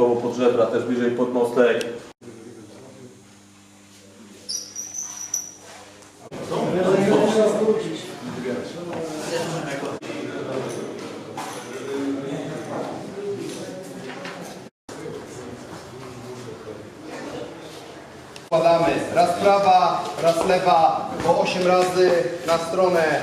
typowo pod żebra, też bliżej pod mostek. Wkładamy raz prawa, raz lewa, po 8 razy na stronę.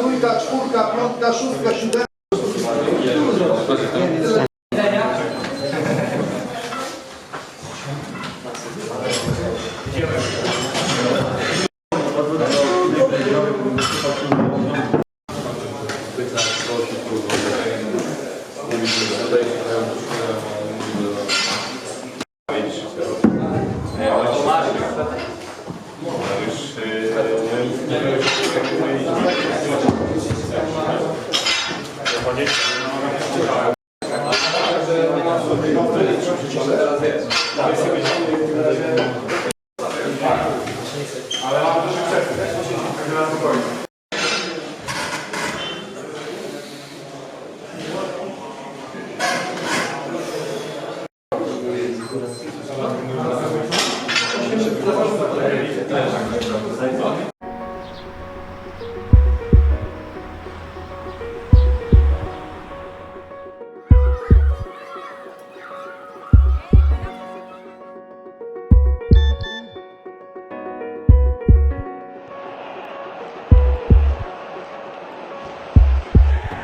trójka, czwórka, piątka, szóstka, siódemka. Ale mam duży przepis, też to się tak na spokojnie. Thank you.